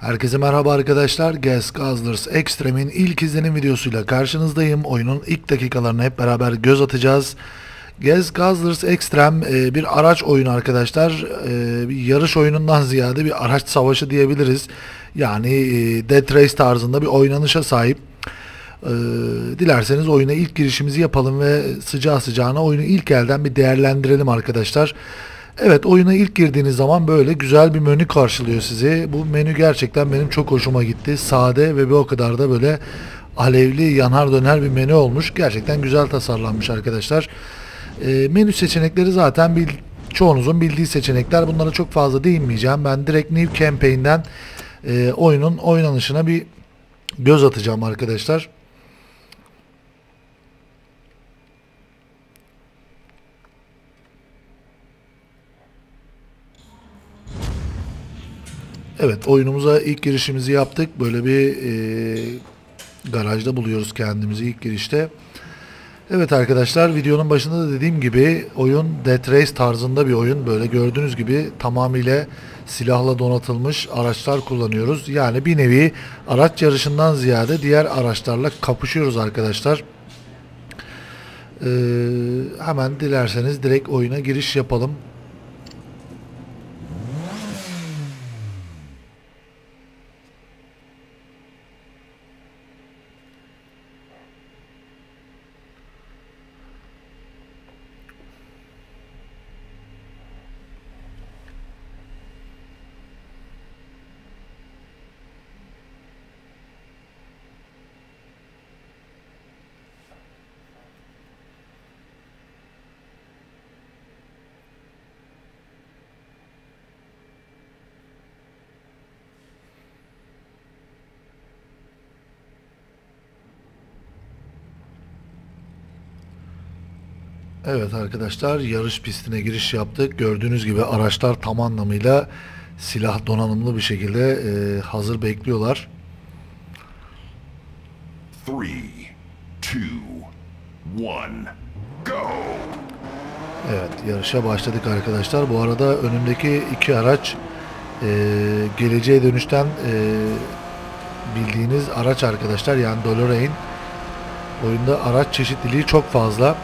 Herkese merhaba arkadaşlar. Gas Guzzlers Extreme'in ilk izlenim videosuyla karşınızdayım. Oyunun ilk dakikalarına hep beraber göz atacağız. Gas Guzzlers Extreme e, bir araç oyunu arkadaşlar. E, yarış oyunundan ziyade bir araç savaşı diyebiliriz. Yani e, Death Race tarzında bir oynanışa sahip. Dilerseniz oyuna ilk girişimizi yapalım ve sıcağı sıcağına oyunu ilk elden bir değerlendirelim arkadaşlar. Evet oyuna ilk girdiğiniz zaman böyle güzel bir menü karşılıyor sizi. Bu menü gerçekten benim çok hoşuma gitti. Sade ve bir o kadar da böyle alevli yanar döner bir menü olmuş. Gerçekten güzel tasarlanmış arkadaşlar. E, menü seçenekleri zaten bil, çoğunuzun bildiği seçenekler. Bunlara çok fazla değinmeyeceğim. Ben direkt New Campaign'den e, oyunun oynanışına bir göz atacağım arkadaşlar. Evet oyunumuza ilk girişimizi yaptık. Böyle bir e, garajda buluyoruz kendimizi ilk girişte. Evet arkadaşlar videonun başında da dediğim gibi oyun Death Race tarzında bir oyun. Böyle gördüğünüz gibi tamamıyla silahla donatılmış araçlar kullanıyoruz. Yani bir nevi araç yarışından ziyade diğer araçlarla kapışıyoruz arkadaşlar. Ee, hemen dilerseniz direkt oyuna giriş yapalım. Evet arkadaşlar yarış pistine giriş yaptık. Gördüğünüz gibi araçlar tam anlamıyla silah donanımlı bir şekilde e, hazır bekliyorlar. Three, two, one, go! Evet yarışa başladık arkadaşlar. Bu arada önümdeki iki araç e, geleceğe dönüşten e, bildiğiniz araç arkadaşlar. Yani DeLorean. Oyunda araç çeşitliliği çok fazla.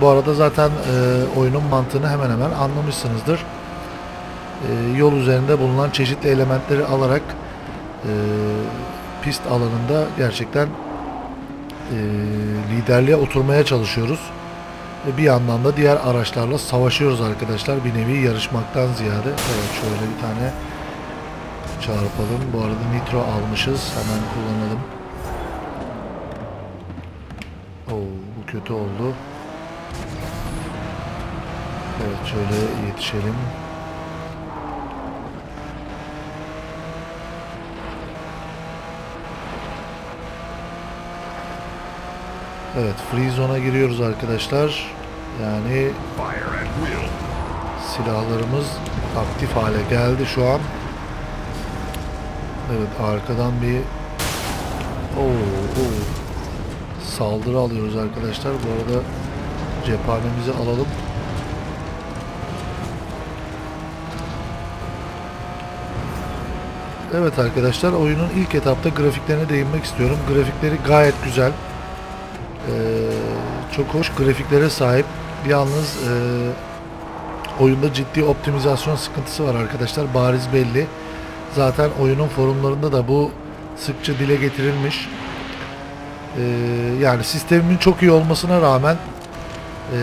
Bu arada zaten e, oyunun mantığını hemen hemen anlamışsınızdır. E, yol üzerinde bulunan çeşitli elementleri alarak e, pist alanında gerçekten e, liderliğe oturmaya çalışıyoruz. Ve bir yandan da diğer araçlarla savaşıyoruz arkadaşlar. Bir nevi yarışmaktan ziyade. Evet şöyle bir tane çarpalım. Bu arada nitro almışız. Hemen kullanalım. Oo, bu kötü oldu. Evet şöyle yetişelim. Evet free zone'a giriyoruz arkadaşlar. Yani silahlarımız aktif hale geldi şu an. Evet arkadan bir Oo, oo. saldırı alıyoruz arkadaşlar. Bu arada cephanemizi alalım. Evet arkadaşlar oyunun ilk etapta grafiklerine değinmek istiyorum. Grafikleri gayet güzel. Ee, çok hoş grafiklere sahip. Yalnız e, oyunda ciddi optimizasyon sıkıntısı var arkadaşlar. Bariz belli. Zaten oyunun forumlarında da bu sıkça dile getirilmiş. Ee, yani sistemin çok iyi olmasına rağmen e,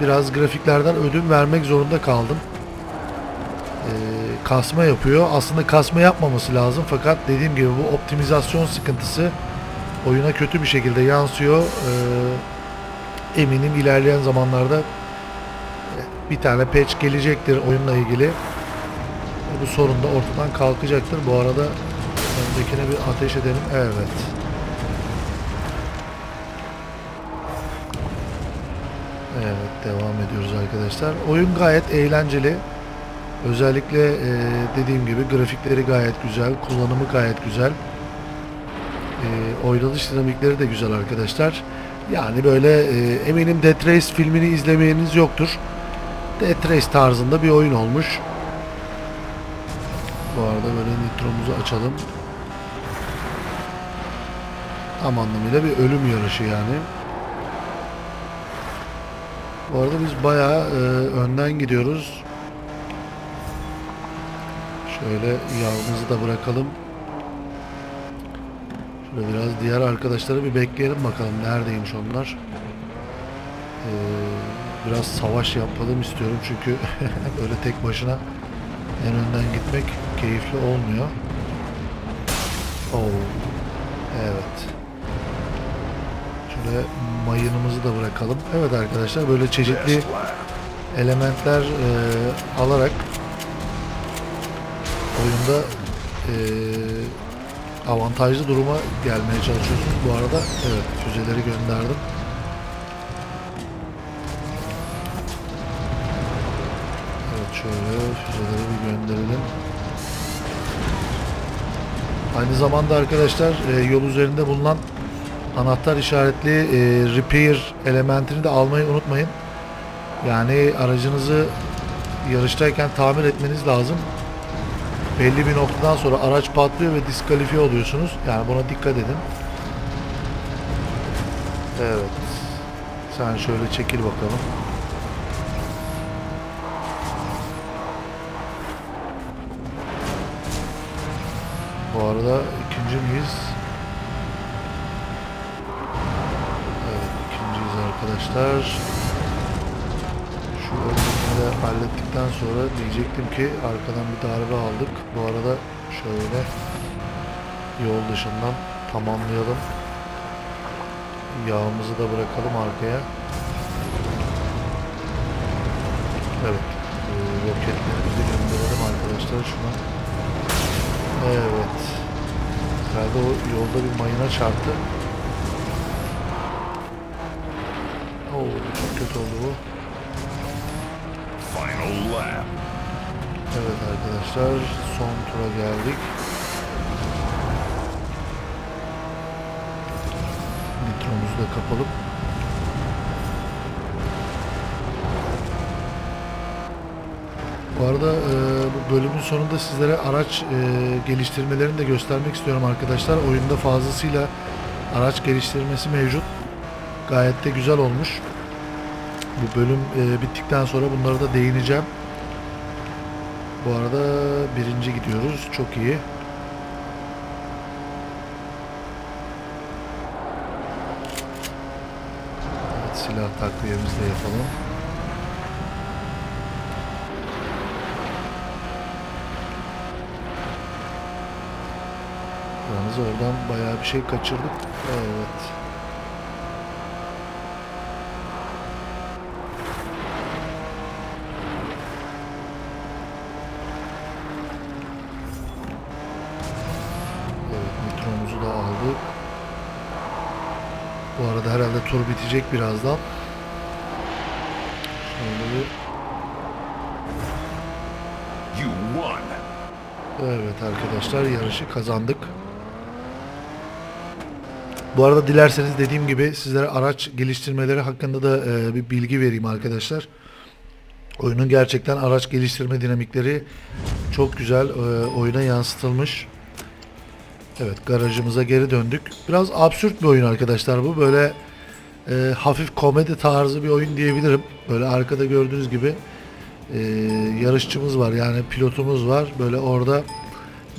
biraz grafiklerden ödün vermek zorunda kaldım. Ee, kasma yapıyor. Aslında kasma yapmaması lazım fakat dediğim gibi bu optimizasyon sıkıntısı oyuna kötü bir şekilde yansıyor. Ee, eminim ilerleyen zamanlarda bir tane patch gelecektir oyunla ilgili. Bu sorun da ortadan kalkacaktır. Bu arada öndekine bir ateş edelim. Evet. Evet devam ediyoruz arkadaşlar. Oyun gayet eğlenceli. Özellikle e, dediğim gibi grafikleri gayet güzel, kullanımı gayet güzel. E, oynanış dinamikleri de güzel arkadaşlar. Yani böyle e, eminim Death Race filmini izlemeyeniz yoktur. Death Race tarzında bir oyun olmuş. Bu arada böyle nitromuzu açalım. Tam anlamıyla bir ölüm yarışı yani. Bu arada biz bayağı e, önden gidiyoruz. Şöyle yağımızı da bırakalım. Şöyle biraz diğer arkadaşları bir bekleyelim bakalım neredeymiş onlar. Ee, biraz savaş yapalım istiyorum çünkü böyle tek başına en önden gitmek keyifli olmuyor. Oo. Evet. Şöyle mayınımızı da bırakalım. Evet arkadaşlar böyle çeşitli elementler e, alarak oyunda e, avantajlı duruma gelmeye çalışıyorsunuz. Bu arada evet füzeleri gönderdim. Evet şöyle füzeleri bir gönderelim. Aynı zamanda arkadaşlar e, yol üzerinde bulunan anahtar işaretli e, repair elementini de almayı unutmayın. Yani aracınızı yarıştayken tamir etmeniz lazım. Belli bir noktadan sonra araç patlıyor ve diskalifiye oluyorsunuz. Yani buna dikkat edin. Evet. Sen şöyle çekil bakalım. Bu arada ikinci miyiz? Evet ikinciyiz arkadaşlar. Şu de hallettikten sonra diyecektim ki arkadan bir darbe aldık. Bu arada şöyle yol dışından tamamlayalım. Yağımızı da bırakalım arkaya. Evet. e, Roketlerimizi gönderelim arkadaşlar şuna. Evet. Herhalde o yolda bir mayına çarptı. Oo, çok kötü oldu bu. Final lap. Evet arkadaşlar son tura geldik. Nitromuzu da kapalım. Bu arada e, bu bölümün sonunda sizlere araç e, geliştirmelerini de göstermek istiyorum arkadaşlar. Oyunda fazlasıyla araç geliştirmesi mevcut. Gayet de güzel olmuş. Bu bölüm e, bittikten sonra bunlara da değineceğim. Bu arada birinci gidiyoruz. Çok iyi. Evet, silah takviyemizi de yapalım. Yalnız oradan bayağı bir şey kaçırdık. Evet. Tur bitecek birazdan. Şöyle bir... You won. Evet arkadaşlar yarışı kazandık. Bu arada dilerseniz dediğim gibi sizlere araç geliştirmeleri hakkında da e, bir bilgi vereyim arkadaşlar. Oyunun gerçekten araç geliştirme dinamikleri çok güzel e, oyuna yansıtılmış. Evet garajımıza geri döndük. Biraz absürt bir oyun arkadaşlar bu. Böyle e, hafif komedi tarzı bir oyun diyebilirim. Böyle arkada gördüğünüz gibi e, yarışçımız var yani pilotumuz var. Böyle orada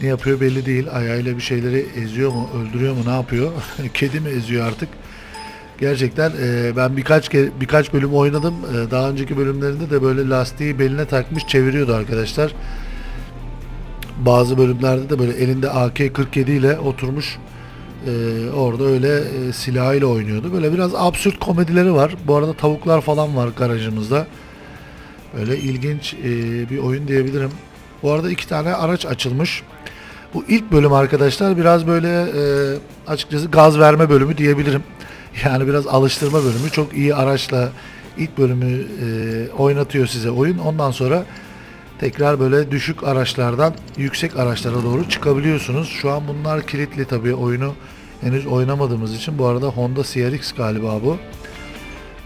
ne yapıyor belli değil. Ayağıyla bir şeyleri eziyor mu, öldürüyor mu, ne yapıyor? Kedi mi eziyor artık? Gerçekten e, ben birkaç ke- birkaç bölüm oynadım. E, daha önceki bölümlerinde de böyle lastiği beline takmış çeviriyordu arkadaşlar. Bazı bölümlerde de böyle elinde AK-47 ile oturmuş e, orada öyle e, silahıyla oynuyordu. Böyle biraz absürt komedileri var. Bu arada tavuklar falan var garajımızda. Öyle ilginç e, bir oyun diyebilirim. Bu arada iki tane araç açılmış. Bu ilk bölüm arkadaşlar biraz böyle e, açıkçası gaz verme bölümü diyebilirim. Yani biraz alıştırma bölümü. Çok iyi araçla ilk bölümü e, oynatıyor size oyun. Ondan sonra tekrar böyle düşük araçlardan yüksek araçlara doğru çıkabiliyorsunuz. Şu an bunlar kilitli tabii oyunu henüz oynamadığımız için. Bu arada Honda CRX galiba bu.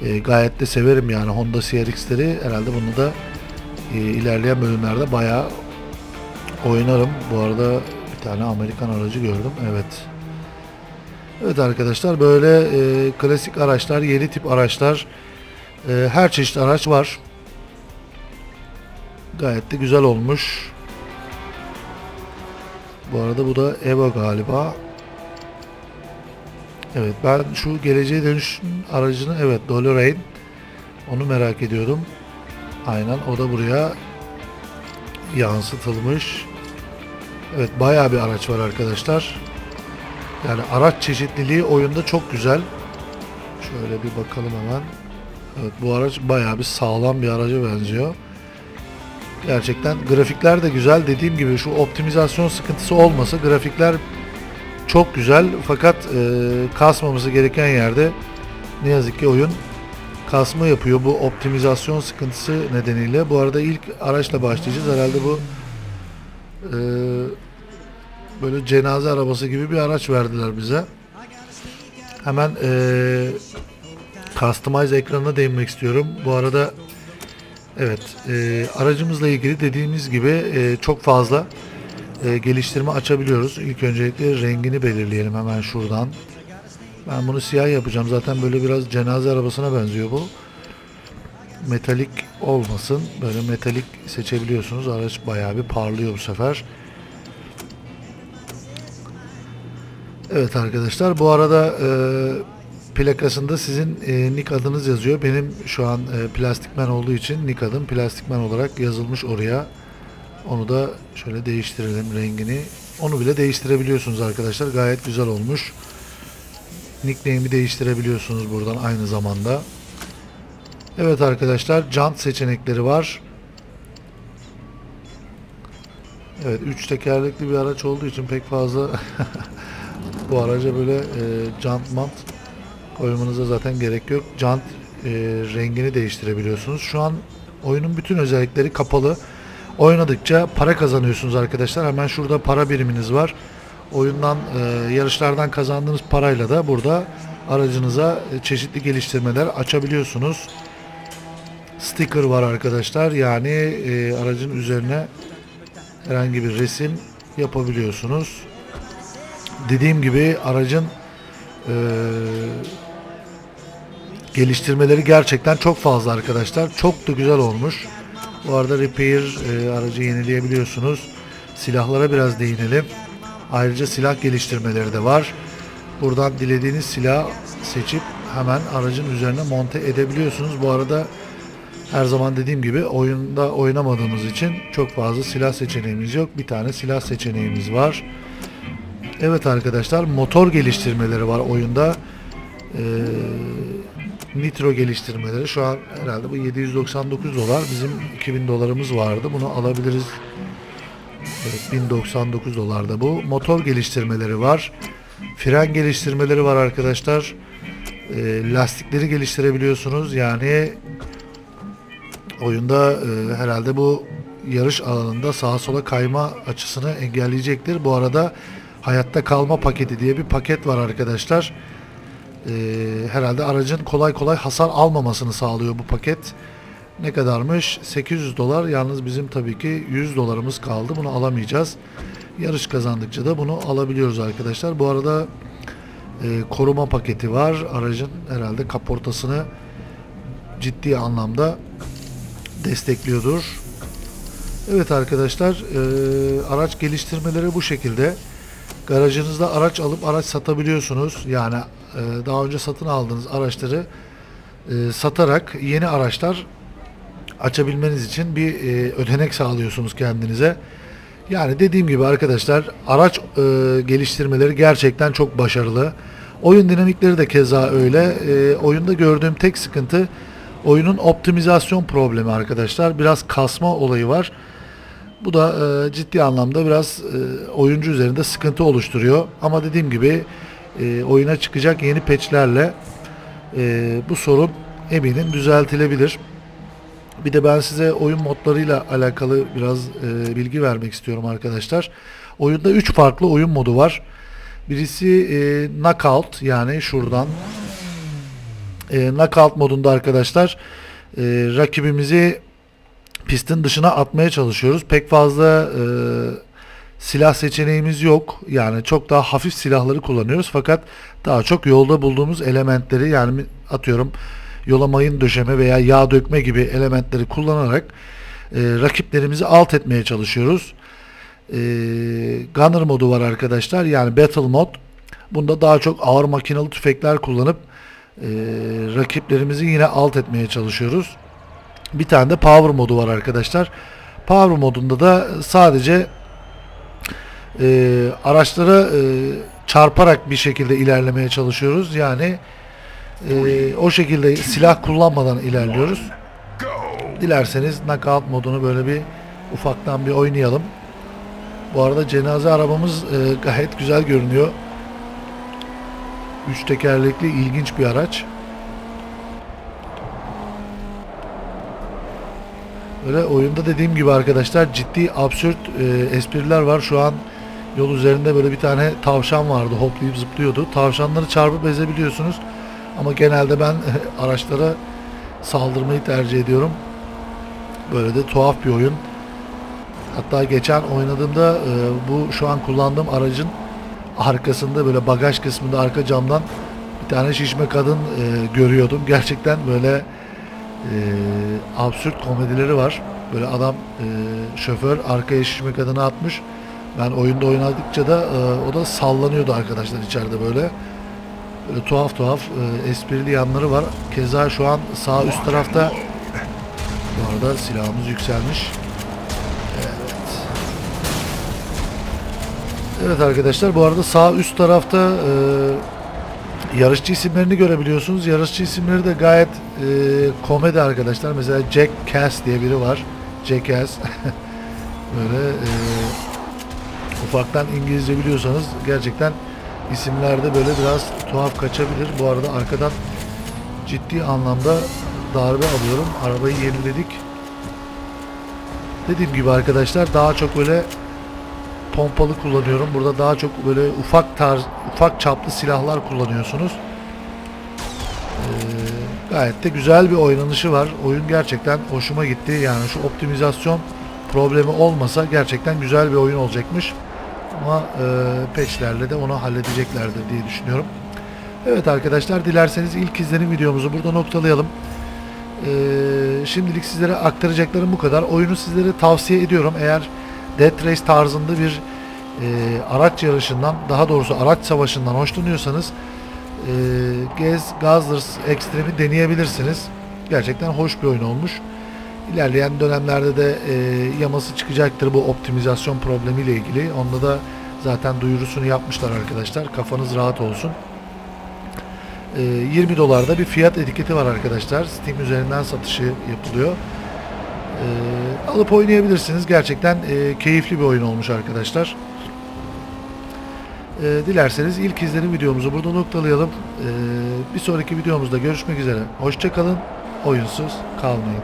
E, gayet de severim yani Honda CRX'leri. Herhalde bunu da e, ilerleyen bölümlerde bayağı oynarım. Bu arada bir tane Amerikan aracı gördüm. Evet. Evet arkadaşlar böyle e, klasik araçlar, yeni tip araçlar, e, her çeşit araç var. Gayet de güzel olmuş. Bu arada bu da Eva galiba. Evet ben şu geleceğe dönüş aracını evet DeLorean onu merak ediyordum. Aynen o da buraya yansıtılmış. Evet bayağı bir araç var arkadaşlar. Yani araç çeşitliliği oyunda çok güzel. Şöyle bir bakalım hemen. Evet bu araç bayağı bir sağlam bir araca benziyor. Gerçekten grafikler de güzel. Dediğim gibi şu optimizasyon sıkıntısı olmasa grafikler çok güzel fakat e, kasmaması gereken yerde ne yazık ki oyun kasma yapıyor bu optimizasyon sıkıntısı nedeniyle. Bu arada ilk araçla başlayacağız. Herhalde bu e, böyle cenaze arabası gibi bir araç verdiler bize. Hemen e, Customize ekranına değinmek istiyorum. Bu arada evet e, aracımızla ilgili dediğimiz gibi e, çok fazla e, geliştirme açabiliyoruz. İlk öncelikle rengini belirleyelim hemen şuradan. Ben bunu siyah yapacağım. Zaten böyle biraz cenaze arabasına benziyor bu. Metalik olmasın. Böyle metalik seçebiliyorsunuz. Araç bayağı bir parlıyor bu sefer. Evet arkadaşlar bu arada e, plakasında sizin e, nick adınız yazıyor. Benim şu an e, plastikmen olduğu için nick adım plastikmen olarak yazılmış oraya. Onu da şöyle değiştirelim rengini. Onu bile değiştirebiliyorsunuz arkadaşlar. Gayet güzel olmuş. Nickname'i değiştirebiliyorsunuz buradan aynı zamanda. Evet arkadaşlar jant seçenekleri var. Evet 3 tekerlekli bir araç olduğu için pek fazla bu araca böyle e, jant mant koymanıza zaten gerek yok. Jant e, rengini değiştirebiliyorsunuz. Şu an oyunun bütün özellikleri kapalı. Oynadıkça para kazanıyorsunuz arkadaşlar. Hemen şurada para biriminiz var. Oyundan, e, yarışlardan kazandığınız parayla da burada aracınıza e, çeşitli geliştirmeler açabiliyorsunuz. Sticker var arkadaşlar. Yani e, aracın üzerine herhangi bir resim yapabiliyorsunuz. Dediğim gibi aracın e, geliştirmeleri gerçekten çok fazla arkadaşlar. Çok da güzel olmuş. Bu arada repair e, aracı yenileyebiliyorsunuz. Silahlara biraz değinelim. Ayrıca silah geliştirmeleri de var. Buradan dilediğiniz silah seçip hemen aracın üzerine monte edebiliyorsunuz. Bu arada her zaman dediğim gibi oyunda oynamadığımız için çok fazla silah seçeneğimiz yok. Bir tane silah seçeneğimiz var. Evet arkadaşlar motor geliştirmeleri var oyunda. Ee, nitro geliştirmeleri şu an herhalde bu 799 dolar. Bizim 2000 dolarımız vardı. Bunu alabiliriz. Evet, 1099 dolarda bu. Motor geliştirmeleri var. Fren geliştirmeleri var arkadaşlar. E, lastikleri geliştirebiliyorsunuz. Yani oyunda e, herhalde bu yarış alanında sağa sola kayma açısını engelleyecektir. Bu arada hayatta kalma paketi diye bir paket var arkadaşlar. E, herhalde aracın kolay kolay hasar almamasını sağlıyor bu paket. Ne kadarmış? 800 dolar. Yalnız bizim tabii ki 100 dolarımız kaldı. Bunu alamayacağız. Yarış kazandıkça da bunu alabiliyoruz arkadaşlar. Bu arada e, koruma paketi var. Aracın herhalde kaportasını ciddi anlamda destekliyordur. Evet arkadaşlar e, araç geliştirmeleri bu şekilde. Garajınızda araç alıp araç satabiliyorsunuz. Yani e, daha önce satın aldığınız araçları e, satarak yeni araçlar açabilmeniz için bir e, ödenek sağlıyorsunuz kendinize. Yani dediğim gibi arkadaşlar araç e, geliştirmeleri gerçekten çok başarılı. Oyun dinamikleri de keza öyle. E, oyunda gördüğüm tek sıkıntı oyunun optimizasyon problemi arkadaşlar. Biraz kasma olayı var. Bu da e, ciddi anlamda biraz e, oyuncu üzerinde sıkıntı oluşturuyor. Ama dediğim gibi e, oyuna çıkacak yeni patchlerle e, bu sorun eminim düzeltilebilir. Bir de ben size oyun modlarıyla alakalı biraz e, bilgi vermek istiyorum arkadaşlar. Oyunda 3 farklı oyun modu var. Birisi knockout yani şuradan knockout modunda arkadaşlar rakibimizi pistin dışına atmaya çalışıyoruz. Pek fazla e, silah seçeneğimiz yok. Yani çok daha hafif silahları kullanıyoruz fakat daha çok yolda bulduğumuz elementleri yani atıyorum yola mayın döşeme veya yağ dökme gibi elementleri kullanarak e, rakiplerimizi alt etmeye çalışıyoruz. E, Gunner modu var arkadaşlar yani Battle mod. Bunda daha çok ağır makinalı tüfekler kullanıp e, rakiplerimizi yine alt etmeye çalışıyoruz. Bir tane de Power modu var arkadaşlar. Power modunda da sadece e, araçlara e, çarparak bir şekilde ilerlemeye çalışıyoruz. Yani e, o şekilde silah kullanmadan ilerliyoruz. Dilerseniz knockout modunu böyle bir ufaktan bir oynayalım. Bu arada cenaze arabamız e, gayet güzel görünüyor. Üç tekerlekli ilginç bir araç. Böyle oyunda dediğim gibi arkadaşlar ciddi absürt e, espriler var. Şu an yol üzerinde böyle bir tane tavşan vardı hoplayıp zıplıyordu. Tavşanları çarpıp ezebiliyorsunuz. Ama genelde ben araçlara saldırmayı tercih ediyorum. Böyle de tuhaf bir oyun. Hatta geçen oynadığımda e, bu şu an kullandığım aracın arkasında böyle bagaj kısmında arka camdan bir tane şişme kadın e, görüyordum. Gerçekten böyle e, absürt komedileri var. Böyle adam e, şoför arkaya şişme kadını atmış. Ben oyunda oynadıkça da e, o da sallanıyordu arkadaşlar içeride böyle. Böyle tuhaf tuhaf e, esprili yanları var. Keza şu an sağ üst tarafta bu arada silahımız yükselmiş. Evet. Evet arkadaşlar bu arada sağ üst tarafta e, yarışçı isimlerini görebiliyorsunuz. Yarışçı isimleri de gayet e, komedi arkadaşlar. Mesela Jack Cass diye biri var. Jackass. Böyle e, ufaktan İngilizce biliyorsanız gerçekten isimlerde böyle biraz tuhaf kaçabilir. Bu arada arkadan ciddi anlamda darbe alıyorum. Arabayı yeniledik. Dediğim gibi arkadaşlar daha çok böyle pompalı kullanıyorum. Burada daha çok böyle ufak tarz, ufak çaplı silahlar kullanıyorsunuz. Ee, gayet de güzel bir oynanışı var. Oyun gerçekten hoşuma gitti. Yani şu optimizasyon problemi olmasa gerçekten güzel bir oyun olacakmış. Ama e, patchlerle de onu halledeceklerdir diye düşünüyorum. Evet arkadaşlar dilerseniz ilk izlenim videomuzu burada noktalayalım. Ee, şimdilik sizlere aktaracaklarım bu kadar. Oyunu sizlere tavsiye ediyorum. Eğer Death Race tarzında bir e, araç yarışından, daha doğrusu araç savaşından hoşlanıyorsanız e, Gez Guzzlers Extreme'i deneyebilirsiniz. Gerçekten hoş bir oyun olmuş. İlerleyen dönemlerde de e, yaması çıkacaktır bu optimizasyon problemiyle ilgili. Onda da zaten duyurusunu yapmışlar arkadaşlar. Kafanız rahat olsun. 20 dolarda bir fiyat etiketi var arkadaşlar. Steam üzerinden satışı yapılıyor. Ee, alıp oynayabilirsiniz. Gerçekten e, keyifli bir oyun olmuş arkadaşlar. Ee, dilerseniz ilk izlenim videomuzu burada noktalayalım. Ee, bir sonraki videomuzda görüşmek üzere. Hoşçakalın. Oyunsuz kalmayın.